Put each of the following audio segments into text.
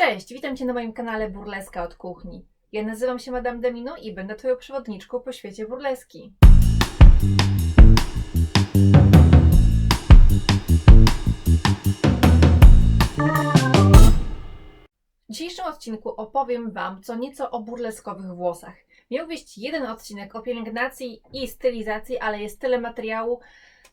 Cześć, witam Cię na moim kanale Burleska od Kuchni. Ja nazywam się Madame Demino i będę Twoją przewodniczką po świecie burleski. W dzisiejszym odcinku opowiem Wam co nieco o burleskowych włosach. Miał być jeden odcinek o pielęgnacji i stylizacji, ale jest tyle materiału,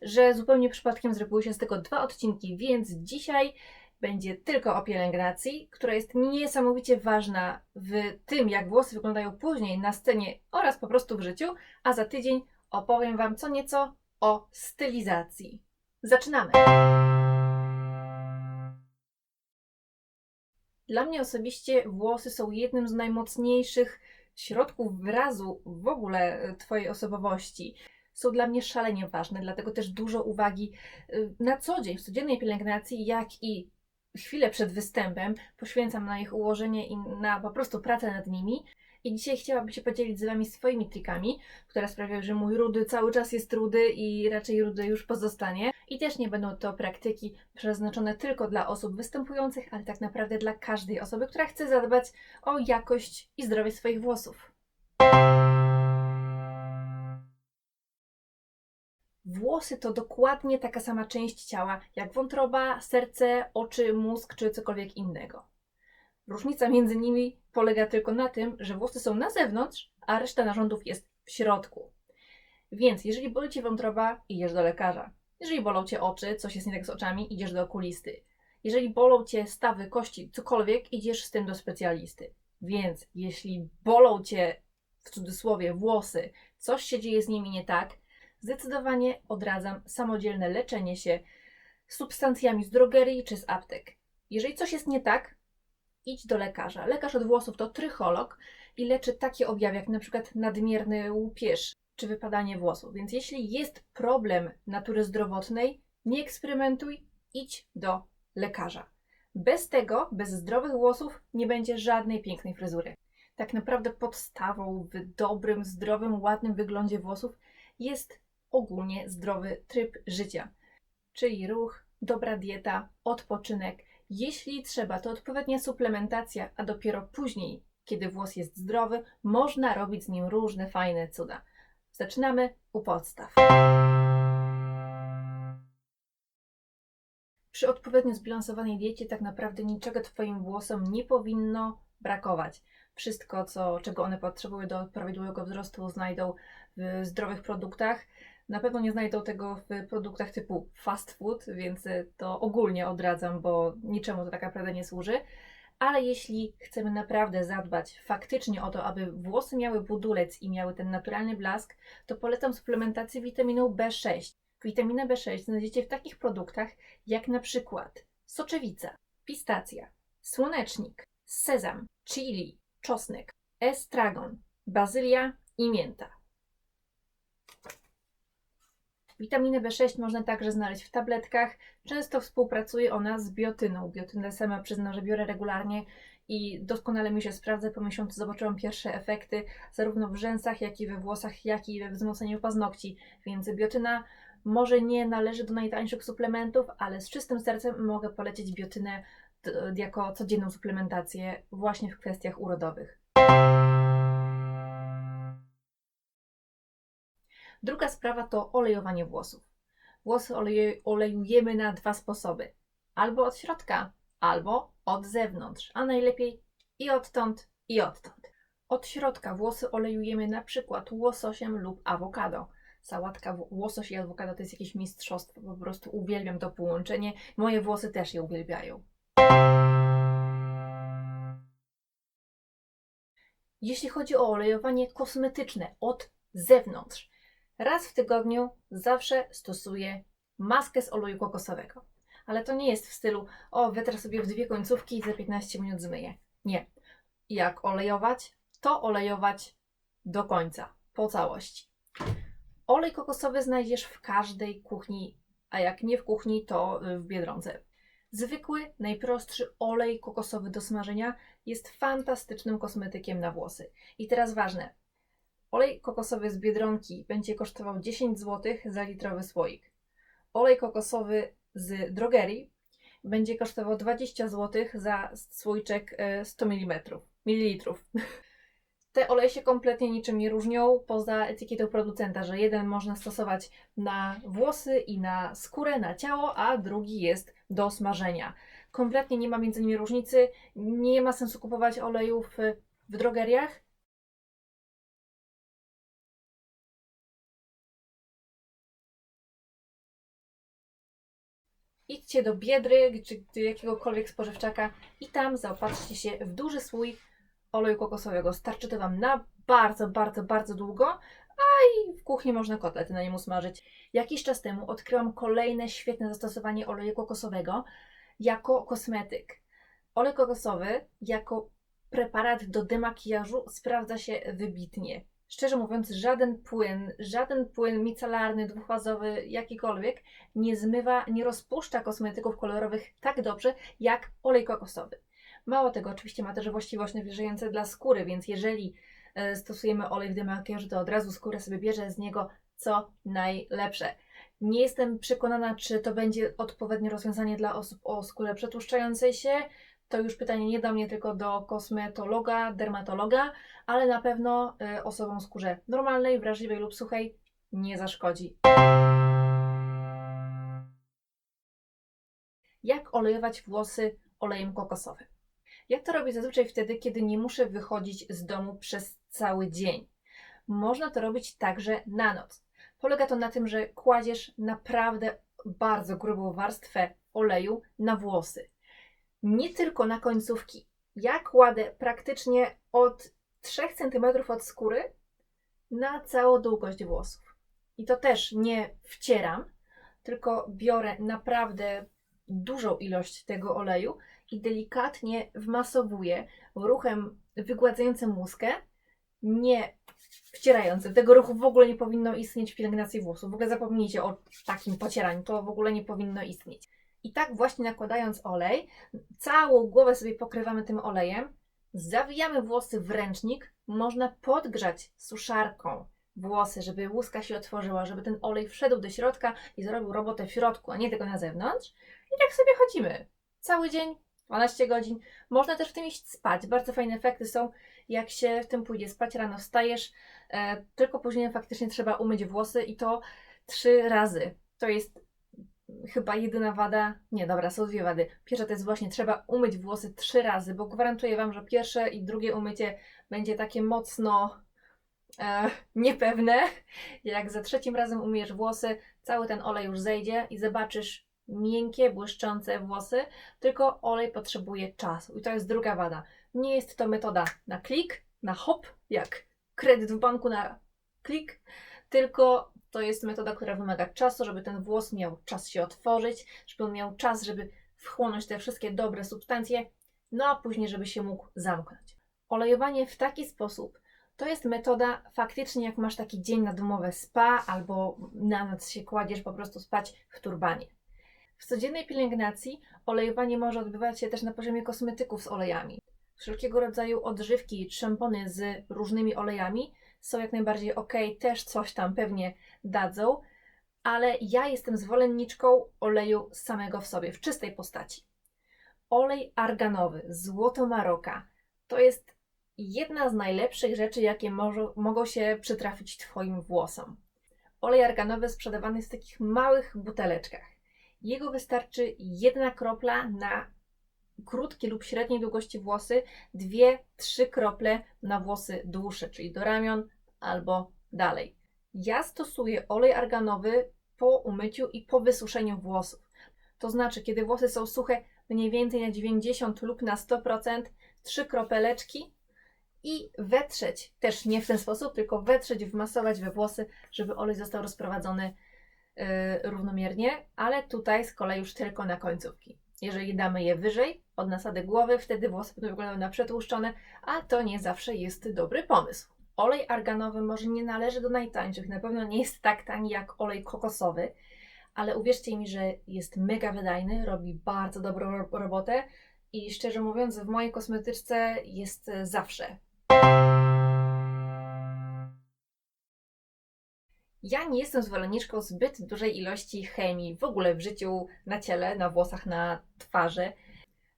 że zupełnie przypadkiem zrobiły się z tego dwa odcinki, więc dzisiaj będzie tylko o pielęgnacji, która jest niesamowicie ważna w tym, jak włosy wyglądają później na scenie oraz po prostu w życiu, a za tydzień opowiem Wam co nieco o stylizacji. Zaczynamy! Dla mnie osobiście włosy są jednym z najmocniejszych środków wyrazu w ogóle e, Twojej osobowości. Są dla mnie szalenie ważne, dlatego też dużo uwagi y, na co dzień, w codziennej pielęgnacji, jak i chwilę przed występem poświęcam na ich ułożenie i na po prostu pracę nad nimi. I dzisiaj chciałabym się podzielić z Wami swoimi trikami, które sprawiają, że mój rudy cały czas jest rudy i raczej rudy już pozostanie. I też nie będą to praktyki przeznaczone tylko dla osób występujących, ale tak naprawdę dla każdej osoby, która chce zadbać o jakość i zdrowie swoich włosów. Włosy to dokładnie taka sama część ciała jak wątroba, serce, oczy, mózg czy cokolwiek innego. Różnica między nimi polega tylko na tym, że włosy są na zewnątrz, a reszta narządów jest w środku. Więc jeżeli boli Cię wątroba, idziesz do lekarza. Jeżeli bolą Cię oczy, coś jest nie tak z oczami, idziesz do okulisty. Jeżeli bolą Cię stawy, kości, cokolwiek, idziesz z tym do specjalisty. Więc jeśli bolą Cię, w cudzysłowie, włosy, coś się dzieje z nimi nie tak, zdecydowanie odradzam samodzielne leczenie się substancjami z drogerii czy z aptek. Jeżeli coś jest nie tak, idź do lekarza. Lekarz od włosów to trycholog i leczy takie objawy jak na przykład nadmierny łupież czy wypadanie włosów. Więc jeśli jest problem natury zdrowotnej, nie eksperymentuj, idź do lekarza. Bez tego, bez zdrowych włosów, nie będzie żadnej pięknej fryzury. Tak naprawdę podstawą w dobrym, zdrowym, ładnym wyglądzie włosów jest ogólnie zdrowy tryb życia, czyli ruch, dobra dieta, odpoczynek. Jeśli trzeba, to odpowiednia suplementacja, a dopiero później, kiedy włos jest zdrowy, można robić z nim różne fajne cuda. Zaczynamy u podstaw. Przy odpowiednio zbilansowanej diecie tak naprawdę niczego Twoim włosom nie powinno brakować. Wszystko, co, czego one potrzebują do prawidłowego wzrostu, znajdą w zdrowych produktach. Na pewno nie znajdą tego w produktach typu fast food, więc to ogólnie odradzam, bo niczemu to tak naprawdę nie służy. Ale jeśli chcemy naprawdę zadbać faktycznie o to, aby włosy miały budulec i miały ten naturalny blask, to polecam suplementację witaminą B6. Witaminę B6 znajdziecie w takich produktach jak na przykład soczewica, pistacja, słonecznik, sezam, chili, czosnek, estragon, bazylia i mięta. Witaminę B6 można także znaleźć w tabletkach. Często współpracuje ona z biotyną. Biotynę sama przyznam, że biorę regularnie i doskonale mi się sprawdza. Po miesiącu zobaczyłam pierwsze efekty zarówno w rzęsach, jak i we włosach, jak i we wzmocnieniu paznokci. Więc biotyna może nie należy do najtańszych suplementów, ale z czystym sercem mogę polecić biotynę jako codzienną suplementację właśnie w kwestiach urodowych. Druga sprawa to olejowanie włosów. Włosy olejujemy na dwa sposoby: albo od środka, albo od zewnątrz, a najlepiej i odtąd, i odtąd. Od środka włosy olejujemy na przykład łososiem lub awokado. Sałatka łosoś i awokado to jest jakieś mistrzostwo, po prostu uwielbiam to połączenie. Moje włosy też je uwielbiają. Jeśli chodzi o olejowanie kosmetyczne od zewnątrz, raz w tygodniu zawsze stosuję maskę z oleju kokosowego. Ale to nie jest w stylu, o, wetrę sobie w dwie końcówki i za 15 minut zmyję. Nie. Jak olejować, to olejować do końca, po całości. Olej kokosowy znajdziesz w każdej kuchni, a jak nie w kuchni, to w biedronce. Zwykły, najprostszy olej kokosowy do smażenia jest fantastycznym kosmetykiem na włosy. I teraz ważne. Olej kokosowy z Biedronki będzie kosztował 10 zł za litrowy słoik. Olej kokosowy z drogerii będzie kosztował 20 zł za słoiczek e, 100 mm, mililitrów. Te oleje się kompletnie niczym nie różnią, poza etykietą producenta, że jeden można stosować na włosy i na skórę, na ciało, a drugi jest do smażenia. Kompletnie nie ma między nimi różnicy, nie ma sensu kupować olejów w drogeriach. Idźcie do Biedry czy do jakiegokolwiek spożywczaka i tam zaopatrzcie się w duży słój oleju kokosowego. Starczy to Wam na bardzo, bardzo, bardzo długo, a i w kuchni można kotlety na nim usmażyć. Jakiś czas temu odkryłam kolejne świetne zastosowanie oleju kokosowego jako kosmetyk. Olej kokosowy jako preparat do demakijażu sprawdza się wybitnie. Szczerze mówiąc, żaden płyn, żaden płyn micelarny, dwufazowy, jakikolwiek nie zmywa, nie rozpuszcza kosmetyków kolorowych tak dobrze jak olej kokosowy. Mało tego, oczywiście ma też właściwości nawilżające dla skóry, więc jeżeli e, stosujemy olej w demakijażu, to od razu skóra sobie bierze z niego co najlepsze. Nie jestem przekonana, czy to będzie odpowiednie rozwiązanie dla osób o skórze przetłuszczającej się. To już pytanie nie do mnie, tylko do kosmetologa, dermatologa, ale na pewno y, osobom skórze normalnej, wrażliwej lub suchej nie zaszkodzi. Jak olejować włosy olejem kokosowym? Ja to robię zazwyczaj wtedy, kiedy nie muszę wychodzić z domu przez cały dzień. Można to robić także na noc. Polega to na tym, że kładziesz naprawdę bardzo grubą warstwę oleju na włosy. Nie tylko na końcówki. Ja kładę praktycznie od 3 cm od skóry na całą długość włosów. I to też nie wcieram, tylko biorę naprawdę dużą ilość tego oleju i delikatnie wmasowuję ruchem wygładzającym muskę, nie wcierającym. Tego ruchu w ogóle nie powinno istnieć w pielęgnacji włosów. W ogóle zapomnijcie o takim pocieraniu, to w ogóle nie powinno istnieć. I tak właśnie nakładając olej, całą głowę sobie pokrywamy tym olejem, zawijamy włosy w ręcznik, można podgrzać suszarką włosy, żeby łuska się otworzyła, żeby ten olej wszedł do środka i zrobił robotę w środku, a nie tylko na zewnątrz. I tak sobie chodzimy. Cały dzień, 12 godzin. Można też w tym iść spać. Bardzo fajne efekty są, jak się w tym pójdzie spać, rano wstajesz, e, tylko później faktycznie trzeba umyć włosy i to trzy razy. To jest chyba jedyna wada. Nie, dobra, są dwie wady. Pierwsza to jest właśnie trzeba umyć włosy trzy razy, bo gwarantuję Wam, że pierwsze i drugie umycie będzie takie mocno e, niepewne. Jak za trzecim razem umyjesz włosy, cały ten olej już zejdzie i zobaczysz miękkie, błyszczące włosy, tylko olej potrzebuje czasu. I to jest druga wada. Nie jest to metoda na klik, na hop, jak kredyt w banku na klik, tylko to jest metoda, która wymaga czasu, żeby ten włos miał czas się otworzyć, żeby on miał czas, żeby wchłonąć te wszystkie dobre substancje, no a później, żeby się mógł zamknąć. Olejowanie w taki sposób to jest metoda faktycznie, jak masz taki dzień na domowe spa albo na noc się kładziesz po prostu spać w turbanie. W codziennej pielęgnacji olejowanie może odbywać się też na poziomie kosmetyków z olejami. Wszelkiego rodzaju odżywki, szampony z różnymi olejami są jak najbardziej ok, też coś tam pewnie dadzą, ale ja jestem zwolenniczką oleju samego w sobie, w czystej postaci. Olej arganowy, złoto Maroka, to jest jedna z najlepszych rzeczy, jakie może, mogą się przytrafić Twoim włosom. Olej arganowy sprzedawany jest w takich małych buteleczkach. Jego wystarczy jedna kropla na krótkie lub średniej długości włosy, dwie, trzy krople na włosy dłuższe, czyli do ramion albo dalej. Ja stosuję olej arganowy po umyciu i po wysuszeniu włosów. To znaczy, kiedy włosy są suche mniej więcej na 90 lub na 100%, trzy kropeleczki i wetrzeć, też nie w ten sposób, tylko wetrzeć, wmasować we włosy, żeby olej został rozprowadzony yy, równomiernie, ale tutaj z kolei już tylko na końcówki. Jeżeli damy je wyżej od nasady głowy, wtedy włosy będą wyglądały na przetłuszczone, a to nie zawsze jest dobry pomysł. Olej arganowy może nie należy do najtańszych, na pewno nie jest tak tani jak olej kokosowy, ale uwierzcie mi, że jest mega wydajny, robi bardzo dobrą robotę i szczerze mówiąc, w mojej kosmetyczce jest zawsze. Ja nie jestem zwolenniczką zbyt dużej ilości chemii w ogóle w życiu, na ciele, na włosach, na twarzy.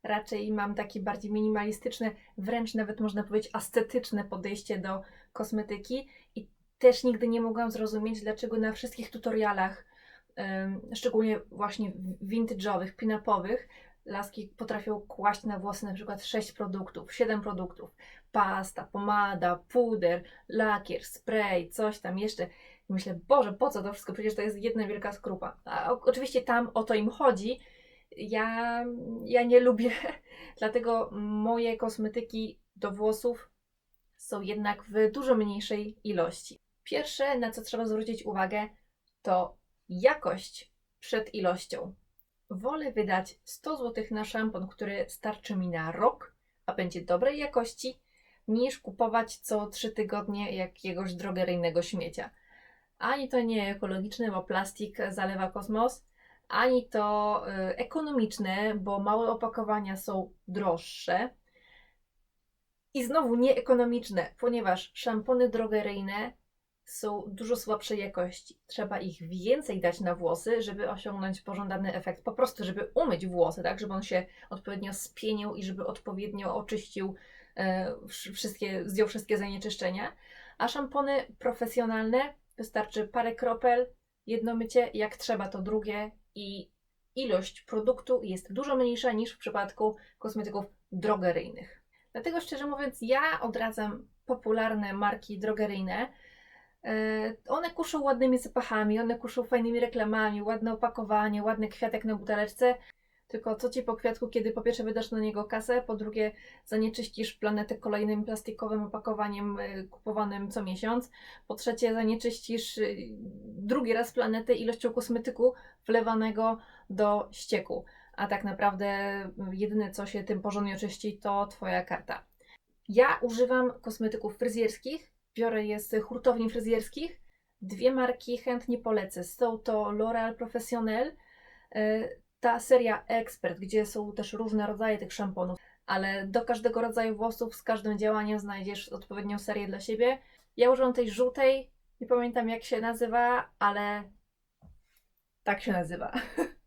Raczej mam takie bardziej minimalistyczne, wręcz nawet można powiedzieć ascetyczne podejście do kosmetyki i też nigdy nie mogłam zrozumieć, dlaczego na wszystkich tutorialach, szczególnie właśnie vintage'owych, pin-upowych, laski potrafią kłaść na włosy na przykład 6 produktów, 7 produktów. Pasta, pomada, puder, lakier, spray, coś tam jeszcze. Myślę, Boże, po co to wszystko? Przecież to jest jedna wielka skrupa. A oczywiście tam o to im chodzi. Ja, ja nie lubię, dlatego moje kosmetyki do włosów są jednak w dużo mniejszej ilości. Pierwsze, na co trzeba zwrócić uwagę, to jakość przed ilością. Wolę wydać 100 zł na szampon, który starczy mi na rok, a będzie dobrej jakości, niż kupować co 3 tygodnie jakiegoś drogeryjnego śmiecia. Ani to nie ekologiczne, bo plastik zalewa kosmos, ani to y, ekonomiczne, bo małe opakowania są droższe. I znowu nieekonomiczne, ponieważ szampony drogeryjne są dużo słabszej jakości. Trzeba ich więcej dać na włosy, żeby osiągnąć pożądany efekt. Po prostu, żeby umyć włosy, tak, żeby on się odpowiednio spienił i żeby odpowiednio oczyścił e, wszystkie, zdjął wszystkie zanieczyszczenia. A szampony profesjonalne wystarczy parę kropel, jedno mycie, jak trzeba to drugie i ilość produktu jest dużo mniejsza niż w przypadku kosmetyków drogeryjnych. Dlatego szczerze mówiąc, ja odradzam popularne marki drogeryjne, E, one kuszą ładnymi zapachami, one kuszą fajnymi reklamami, ładne opakowanie, ładny kwiatek na buteleczce. Tylko co ci po kwiatku, kiedy po pierwsze wydasz na niego kasę, po drugie zanieczyścisz planetę kolejnym plastikowym opakowaniem e, kupowanym co miesiąc, po trzecie zanieczyścisz e, drugi raz planetę ilością kosmetyku wlewanego do ścieku. A tak naprawdę jedyne co się tym porządnie oczyści to Twoja karta. Ja używam kosmetyków fryzjerskich, biorę je z hurtowni fryzjerskich. Dwie marki chętnie polecę. Są to L'Oreal Professionnel, e, ta seria Expert, gdzie są też różne rodzaje tych szamponów, ale do każdego rodzaju włosów z każdym działaniem znajdziesz odpowiednią serię dla siebie. Ja używam tej żółtej, nie pamiętam jak się nazywa, ale tak się nazywa.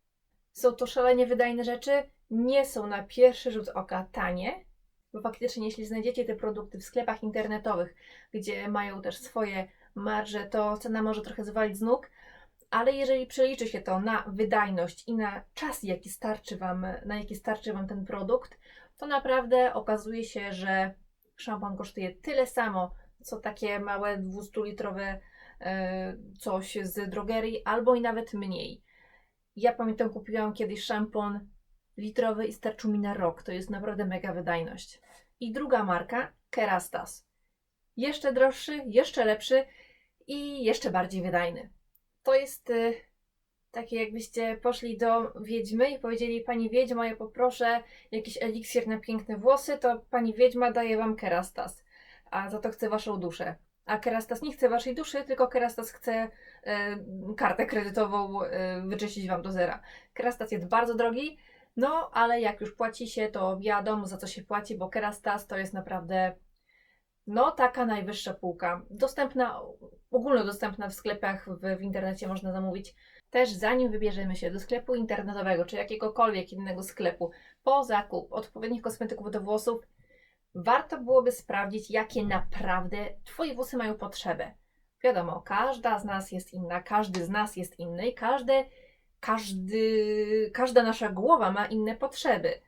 Są to szalenie wydajne rzeczy, nie są na pierwszy rzut oka tanie, bo faktycznie, jeśli znajdziecie te produkty w sklepach internetowych, gdzie mają też swoje marże, to cena może trochę zwalić z nóg, ale jeżeli przeliczy się to na wydajność i na czas, jaki starczy wam, na jaki starczy Wam ten produkt, to naprawdę okazuje się, że szampon kosztuje tyle samo, co takie małe 200-litrowe e, coś z drogerii, albo i nawet mniej. Ja pamiętam, kupiłam kiedyś szampon litrowy i starczył mi na rok. To jest naprawdę mega wydajność. I druga marka, Kerastas. Jeszcze droższy, jeszcze lepszy i jeszcze bardziej wydajny. To jest y, takie jakbyście poszli do wiedźmy i powiedzieli Pani wiedźma, ja poproszę jakiś eliksir na piękne włosy, to Pani wiedźma daje Wam Kerastas, a za to chce Waszą duszę. A Kerastas nie chce Waszej duszy, tylko Kerastas chce y, kartę kredytową y, wyczyścić Wam do zera. Kerastas jest bardzo drogi, no, ale jak już płaci się, to wiadomo za co się płaci, bo Kerastas to jest naprawdę no taka najwyższa półka. Dostępna, ogólnodostępna w sklepach, w, w internecie można zamówić. Też zanim wybierzemy się do sklepu internetowego, czy jakiegokolwiek innego sklepu, po zakup odpowiednich kosmetyków do włosów, warto byłoby sprawdzić, jakie naprawdę Twoje włosy mają potrzebę. Wiadomo, każda z nas jest inna, każdy z nas jest inny i każdy każdy, każda nasza głowa ma inne potrzeby.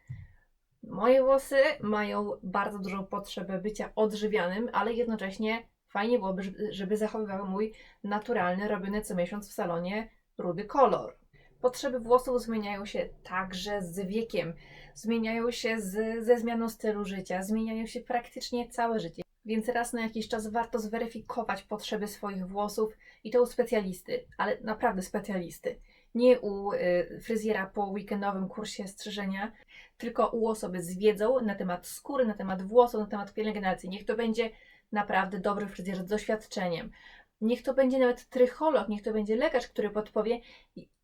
Moje włosy mają bardzo dużą potrzebę bycia odżywianym, ale jednocześnie fajnie byłoby, żeby zachowywały mój naturalny, robiony co miesiąc w salonie rudy kolor. Potrzeby włosów zmieniają się także z wiekiem, zmieniają się z, ze zmianą stylu życia, zmieniają się praktycznie całe życie. Więc raz na jakiś czas warto zweryfikować potrzeby swoich włosów i to u specjalisty, ale naprawdę specjalisty nie u y, fryzjera po weekendowym kursie strzyżenia, tylko u osoby z wiedzą na temat skóry, na temat włosów, na temat pielęgnacji. Niech to będzie naprawdę dobry fryzjer z doświadczeniem. Niech to będzie nawet trycholog, niech to będzie lekarz, który podpowie,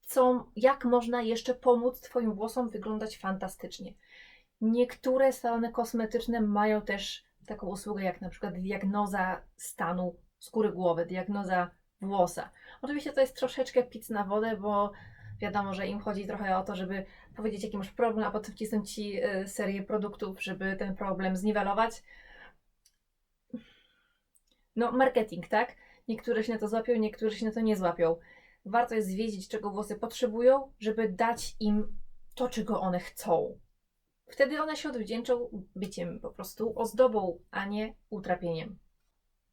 co, jak można jeszcze pomóc Twoim włosom wyglądać fantastycznie. Niektóre salony kosmetyczne mają też taką usługę, jak na przykład diagnoza stanu skóry głowy, diagnoza włosa. Oczywiście to jest troszeczkę pic na wodę, bo wiadomo, że im chodzi trochę o to, żeby powiedzieć, jaki masz problem, a potem wcisnąć ci y, serię produktów, żeby ten problem zniwelować. No, marketing, tak? Niektórzy się na to złapią, niektórzy się na to nie złapią. Warto jest wiedzieć, czego włosy potrzebują, żeby dać im to, czego one chcą. Wtedy one się odwdzięczą byciem po prostu ozdobą, a nie utrapieniem.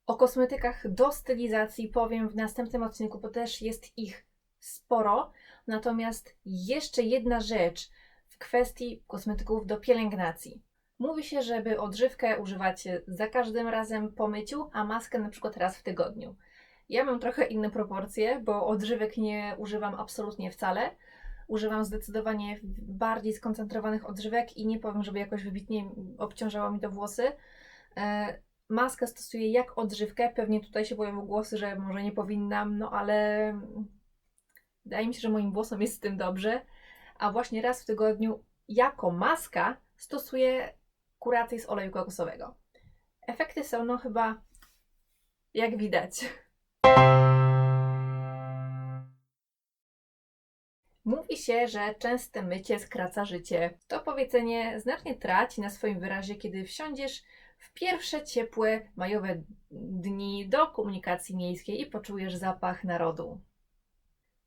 O kosmetykach do stylizacji powiem w następnym odcinku, bo też jest ich sporo. Natomiast jeszcze jedna rzecz w kwestii kosmetyków do pielęgnacji. Mówi się, żeby odżywkę używać za każdym razem po myciu, a maskę na przykład raz w tygodniu. Ja mam trochę inne proporcje, bo odżywek nie używam absolutnie wcale. Używam zdecydowanie bardziej skoncentrowanych odżywek i nie powiem, żeby jakoś wybitnie obciążało mi to włosy. E, maskę stosuję jak odżywkę. Pewnie tutaj się pojawią głosy, że może nie powinnam, no ale wydaje mi się, że moim włosom jest z tym dobrze. A właśnie raz w tygodniu jako maska stosuję kurację z oleju kokosowego. Efekty są no chyba jak widać. Mówi się, że częste mycie skraca życie. To powiedzenie znacznie traci na swoim wyrazie, kiedy wsiądziesz w pierwsze ciepłe majowe dni do komunikacji miejskiej i poczujesz zapach narodu.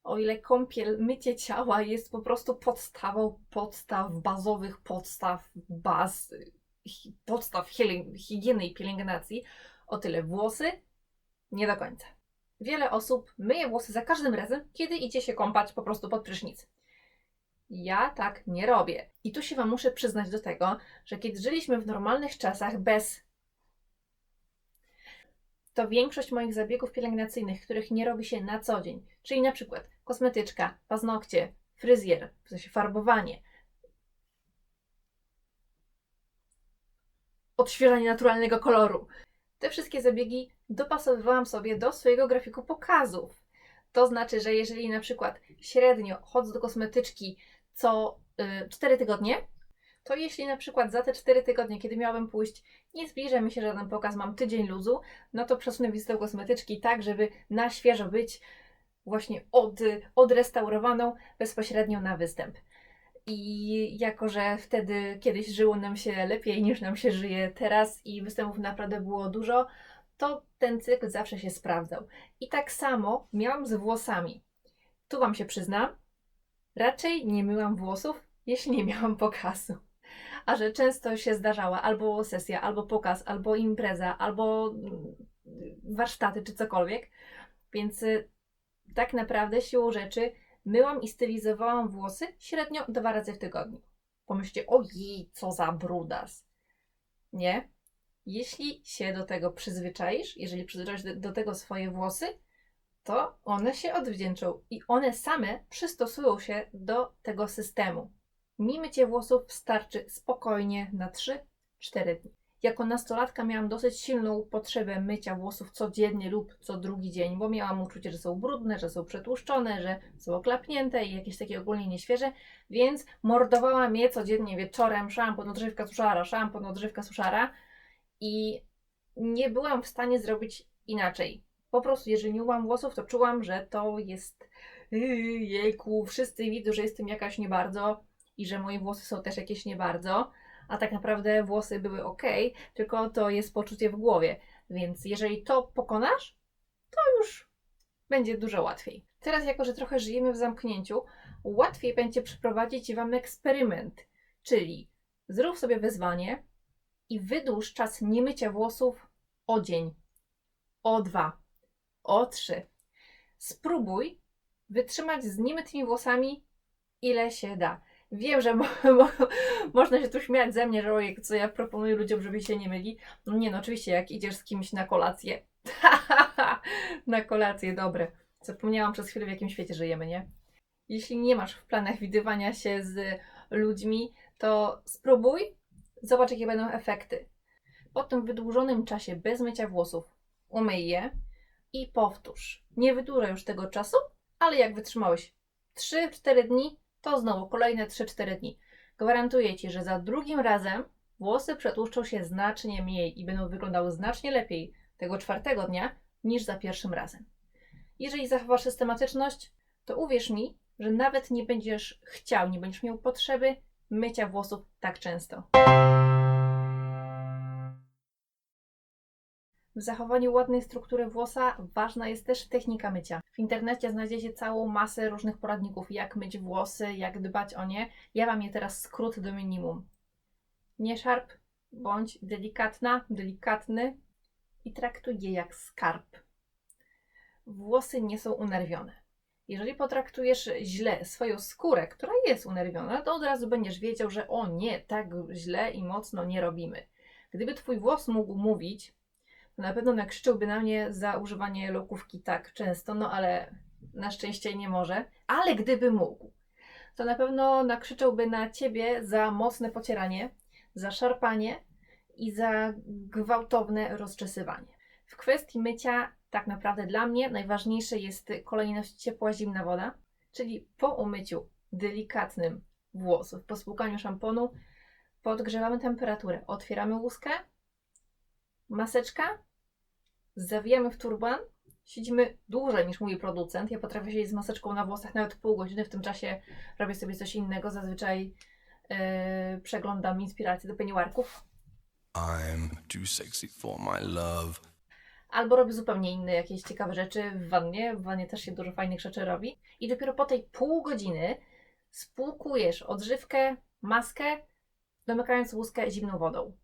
O ile kąpiel, mycie ciała jest po prostu podstawą podstaw, bazowych podstaw, baz, podstaw higieny i pielęgnacji, o tyle włosy nie do końca. Wiele osób myje włosy za każdym razem, kiedy idzie się kąpać po prostu pod prysznic. Ja tak nie robię. I tu się Wam muszę przyznać do tego, że kiedy żyliśmy w normalnych czasach bez to większość moich zabiegów pielęgnacyjnych, których nie robi się na co dzień, czyli na przykład kosmetyczka, paznokcie, fryzjer, w sensie farbowanie, odświeżanie naturalnego koloru. Te wszystkie zabiegi dopasowywałam sobie do swojego grafiku pokazów. To znaczy, że jeżeli na przykład średnio chodzę do kosmetyczki co y, 4 tygodnie, to jeśli na przykład za te 4 tygodnie, kiedy miałabym pójść, nie zbliża mi się żaden pokaz, mam tydzień luzu, no to przesunę wizytę kosmetyczki tak, żeby na świeżo być właśnie od, odrestaurowaną bezpośrednio na występ. I jako, że wtedy kiedyś żyło nam się lepiej niż nam się żyje teraz i występów naprawdę było dużo, to ten cykl zawsze się sprawdzał. I tak samo miałam z włosami. Tu Wam się przyznam, raczej nie myłam włosów, jeśli nie miałam pokazu. A że często się zdarzała albo sesja, albo pokaz, albo impreza, albo mm, warsztaty, czy cokolwiek. Więc y, tak naprawdę siłą rzeczy myłam i stylizowałam włosy średnio dwa razy w tygodniu. Pomyślcie, ojej, co za brudas. Nie. Jeśli się do tego przyzwyczaisz, jeżeli przyzwyczaisz do, do tego swoje włosy, to one się odwdzięczą i one same przystosują się do tego systemu. Mi mycie włosów starczy spokojnie na 3-4 dni. Jako nastolatka miałam dosyć silną potrzebę mycia włosów codziennie lub co drugi dzień, bo miałam uczucie, że są brudne, że są przetłuszczone, że są oklapnięte i jakieś takie ogólnie nieświeże, więc mordowałam je codziennie wieczorem, szampon, odżywka suszara, szampon, odżywka suszara i nie byłam w stanie zrobić inaczej. Po prostu, jeżeli nie umyłam włosów, to czułam, że to jest yy, jejku, wszyscy widzą, że jestem jakaś nie bardzo i że moje włosy są też jakieś nie bardzo a tak naprawdę włosy były ok, tylko to jest poczucie w głowie. Więc jeżeli to pokonasz, to już będzie dużo łatwiej. Teraz, jako że trochę żyjemy w zamknięciu, łatwiej będzie przeprowadzić Wam eksperyment, czyli zrób sobie wyzwanie i wydłuż czas niemycia włosów o dzień, o dwa, o trzy. Spróbuj wytrzymać z niemytymi włosami ile się da. Wiem, że mo, mo, można się tu śmiać ze mnie, że ojej, co ja proponuję ludziom, żeby się nie myli. No nie no, oczywiście, jak idziesz z kimś na kolację. na kolację, dobre. Zapomniałam przez chwilę, w jakim świecie żyjemy, nie? Jeśli nie masz w planach widywania się z ludźmi, to spróbuj, zobacz, jakie będą efekty. Po tym wydłużonym czasie bez mycia włosów umyj je i powtórz. Nie wydłużaj już tego czasu, ale jak wytrzymałeś 3-4 dni, to znowu kolejne 3-4 dni. Gwarantuję Ci, że za drugim razem włosy przetłuszczą się znacznie mniej i będą wyglądały znacznie lepiej tego czwartego dnia niż za pierwszym razem. Jeżeli zachowasz systematyczność, to uwierz mi, że nawet nie będziesz chciał, nie będziesz miał potrzeby mycia włosów tak często. W zachowaniu ładnej struktury włosa ważna jest też technika mycia. W internecie znajdziecie całą masę różnych poradników, jak myć włosy, jak dbać o nie. Ja Wam je teraz skrót do minimum. Nie szarp, bądź delikatna, delikatny i traktuj je jak skarb. Włosy nie są unerwione. Jeżeli potraktujesz źle swoją skórę, która jest unerwiona, to od razu będziesz wiedział, że o nie, tak źle i mocno nie robimy. Gdyby Twój włos mógł mówić, na pewno nakrzyczałby na mnie za używanie lokówki tak często, no ale na szczęście nie może. Ale gdyby mógł, to na pewno nakrzyczałby na Ciebie za mocne pocieranie, za szarpanie i za gwałtowne rozczesywanie. W kwestii mycia, tak naprawdę dla mnie najważniejsze jest kolejność ciepła-zimna woda, czyli po umyciu delikatnym włosów, po spłukaniu szamponu, podgrzewamy temperaturę, otwieramy łuskę, maseczka, zawijamy w turban, siedzimy dłużej niż mój producent. Ja potrafię siedzieć z maseczką na włosach nawet pół godziny, w tym czasie robię sobie coś innego, zazwyczaj yy, przeglądam inspiracje do peniwarków, I'm too sexy for my love. albo robię zupełnie inne jakieś ciekawe rzeczy w wannie. W wannie też się dużo fajnych rzeczy robi. I dopiero po tej pół godziny spłukujesz odżywkę, maskę, domykając łuskę zimną wodą.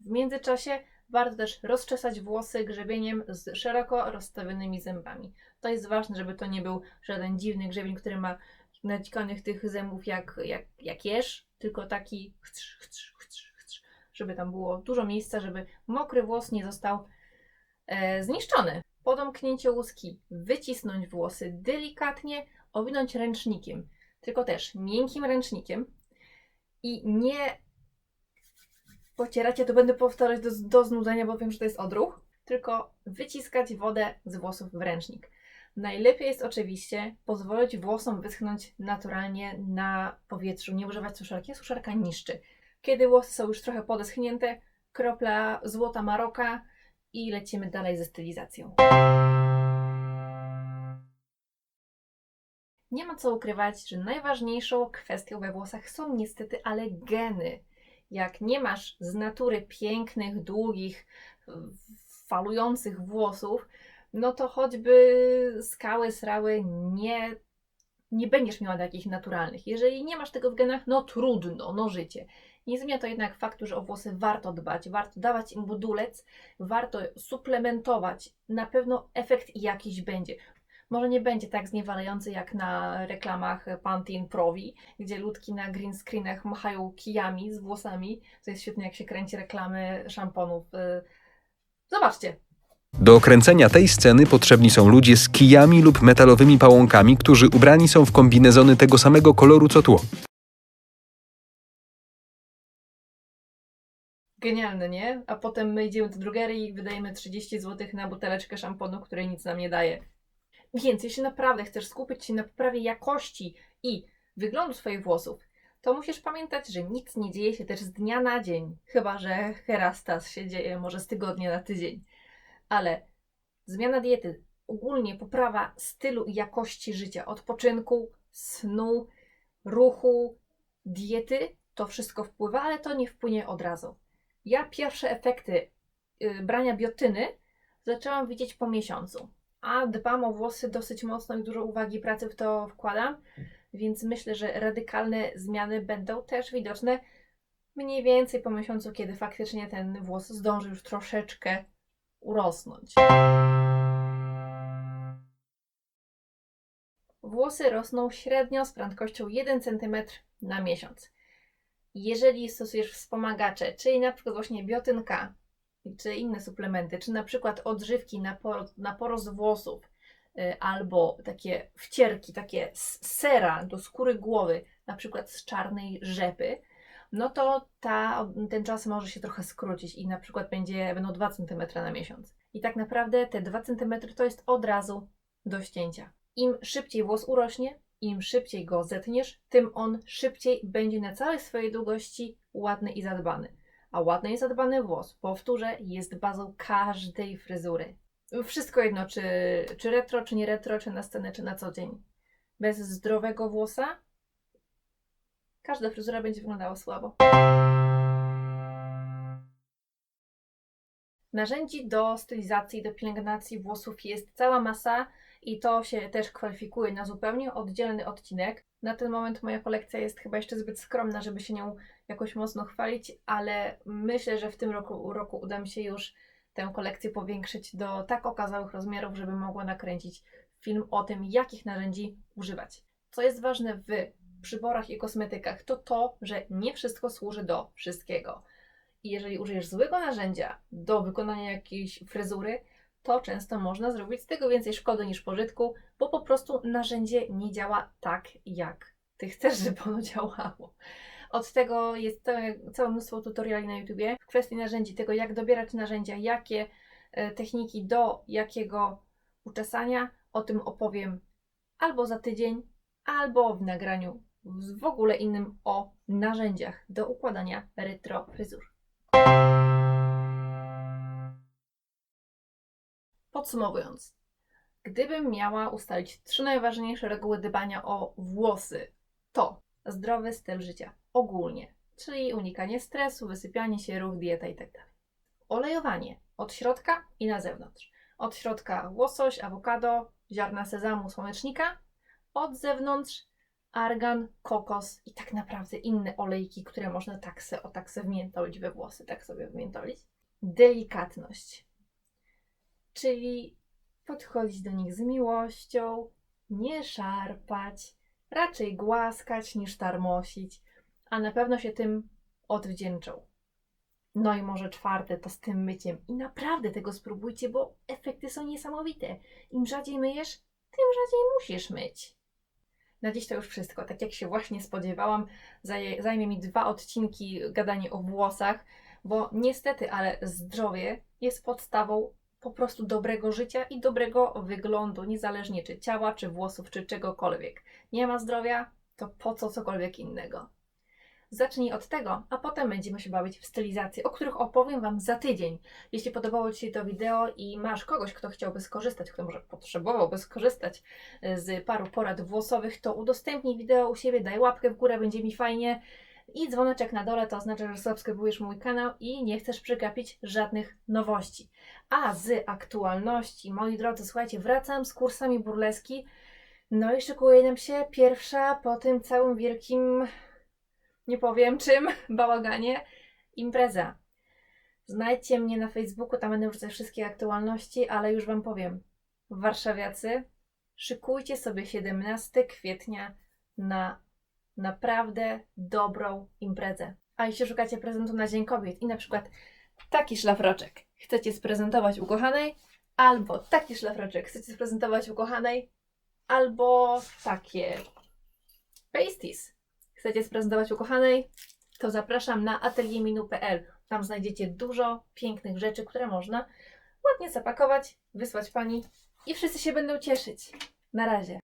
W międzyczasie warto też rozczesać włosy grzebieniem z szeroko rozstawionymi zębami. To jest ważne, żeby to nie był żaden dziwny grzebień, który ma nacikanych tych zębów jak, jak, jak tylko taki chcz, chcz, chcz, chcz, żeby tam było dużo miejsca, żeby mokry włos nie został e, zniszczony. Po domknięciu łuski wycisnąć włosy delikatnie, owinąć ręcznikiem, tylko też miękkim ręcznikiem i nie pocierać, ja to będę powtarzać do, do znudzenia, bo wiem, że to jest odruch, tylko wyciskać wodę z włosów w ręcznik. Najlepiej jest oczywiście pozwolić włosom wyschnąć naturalnie na powietrzu, nie używać suszarki. Suszarka niszczy. Kiedy włosy są już trochę podeschnięte, kropla złota maroka i lecimy dalej ze stylizacją. Nie ma co ukrywać, że najważniejszą kwestią we włosach są niestety ale geny. Jak nie masz z natury pięknych, długich, falujących włosów, no to choćby skały, srały nie, nie będziesz miała takich naturalnych. Jeżeli nie masz tego w genach, no trudno, no życie. Nie zmienia to jednak faktu, że o włosy warto dbać, warto dawać im budulec, warto suplementować. Na pewno efekt jakiś będzie. Może nie będzie tak zniewalający jak na reklamach Pantene Provi, gdzie ludki na green screenach machają kijami z włosami. To jest świetne, jak się kręci reklamy szamponów. Y, Zobaczcie, Do kręcenia tej sceny potrzebni są ludzie z kijami lub metalowymi pałąkami, którzy ubrani są w kombinezony tego samego koloru co tło. Genialne, nie? A potem my idziemy do drogerii i wydajemy 30 zł na buteleczkę szamponu, której nic nam nie daje. Więc jeśli naprawdę chcesz skupić się na poprawie jakości i wyglądu swoich włosów, to musisz pamiętać, że nic nie dzieje się też z dnia na dzień. Chyba, że herastas się dzieje może z tygodnia na tydzień. Ale zmiana diety, ogólnie poprawa stylu i jakości życia, odpoczynku, snu, ruchu, diety, to wszystko wpływa, ale to nie wpłynie od razu. Ja pierwsze efekty y, brania biotyny zaczęłam widzieć po miesiącu, a dbam o włosy dosyć mocno i dużo uwagi pracy w to wkładam, więc myślę, że radykalne zmiany będą też widoczne mniej więcej po miesiącu, kiedy faktycznie ten włos zdąży już troszeczkę urosnąć. Włosy rosną średnio z prędkością 1 cm na miesiąc. Jeżeli stosujesz wspomagacze, czyli na przykład właśnie biotynka, czy inne suplementy, czy na przykład odżywki na, por, na porost włosów, y, albo takie wcierki, takie z sera do skóry głowy, na przykład z czarnej rzepy, no to ta, ten czas może się trochę skrócić i na przykład będzie, będą 2 cm na miesiąc. I tak naprawdę te 2 cm to jest od razu do ścięcia. Im szybciej włos urośnie, im szybciej go zetniesz, tym on szybciej będzie na całej swojej długości ładny i zadbany. A ładny i zadbany włos, powtórzę, jest bazą każdej fryzury. Wszystko jedno, czy, czy retro, czy nie retro, czy na scenę, czy na co dzień. Bez zdrowego włosa każda fryzura będzie wyglądała słabo. Narzędzi do stylizacji, do pielęgnacji włosów jest cała masa i to się też kwalifikuje na zupełnie oddzielny odcinek. Na ten moment moja kolekcja jest chyba jeszcze zbyt skromna, żeby się nią jakoś mocno chwalić, ale myślę, że w tym roku, roku uda mi się już tę kolekcję powiększyć do tak okazałych rozmiarów, żeby mogła nakręcić film o tym, jakich narzędzi używać. Co jest ważne w przyborach i kosmetykach, to to, że nie wszystko służy do wszystkiego. I jeżeli użyjesz złego narzędzia do wykonania jakiejś fryzury, to często można zrobić z tego więcej szkody niż pożytku, bo po prostu narzędzie nie działa tak, jak ty chcesz, żeby ono działało. Od tego jest całe, mnóstwo tutoriali na YouTubie w kwestii narzędzi, tego jak dobierać narzędzia, jakie e, techniki do jakiego uczesania. O tym opowiem albo za tydzień, albo w nagraniu w ogóle innym o narzędziach do układania retro fryzur. Podsumowując, gdybym miała ustalić trzy najważniejsze reguły dbania o włosy, to zdrowy styl życia ogólnie, czyli unikanie stresu, wysypianie się, ruch, dieta itd. Olejowanie od środka i na zewnątrz. Od środka łosoś, awokado, ziarna sezamu, słonecznika, od zewnątrz argan, kokos i tak naprawdę inne olejki, które można tak se, o tak se wmiętolić we włosy, tak sobie wmiętolić. Delikatność, czyli podchodzić do nich z miłością, nie szarpać, raczej głaskać niż tarmosić, a na pewno się tym odwdzięczą. No i może czwarte to z tym myciem. I naprawdę tego spróbujcie, bo efekty są niesamowite. Im rzadziej myjesz, tym rzadziej musisz myć. Na dziś to już wszystko. Tak jak się właśnie spodziewałam, zajmie mi dwa odcinki gadanie o włosach, bo niestety, ale zdrowie jest podstawą po prostu dobrego życia i dobrego wyglądu, niezależnie czy ciała, czy włosów, czy czegokolwiek. Nie ma zdrowia, to po co cokolwiek innego? Zacznij od tego, a potem będziemy się bawić w stylizację, o których opowiem Wam za tydzień. Jeśli podobało Ci się to wideo i masz kogoś, kto chciałby skorzystać, kto może potrzebowałby skorzystać e, z paru porad włosowych, to udostępnij wideo u siebie, daj łapkę w górę, będzie mi fajnie. I dzwoneczek na dole to oznacza, że subskrybujesz mój kanał i nie chcesz przegapić żadnych nowości. A z aktualności, moi drodzy, słuchajcie, wracam z kursami burleski. No i szykuje nam się pierwsza po tym całym wielkim nie powiem czym, bałaganie, impreza. Znajdźcie mnie na Facebooku, tam będę wrzucać wszystkie aktualności, ale już Wam powiem. Warszawiacy, szykujcie sobie 17 kwietnia na naprawdę dobrą imprezę. A jeśli szukacie prezentu na Dzień Kobiet i na przykład taki szlafroczek chcecie sprezentować ukochanej, albo taki szlafroczek chcecie sprezentować ukochanej, albo takie pasties chcecie sprezentować ukochanej, to zapraszam na atelierminu.pl. Tam znajdziecie dużo pięknych rzeczy, które można ładnie zapakować, wysłać pani i wszyscy się będą cieszyć. Na razie.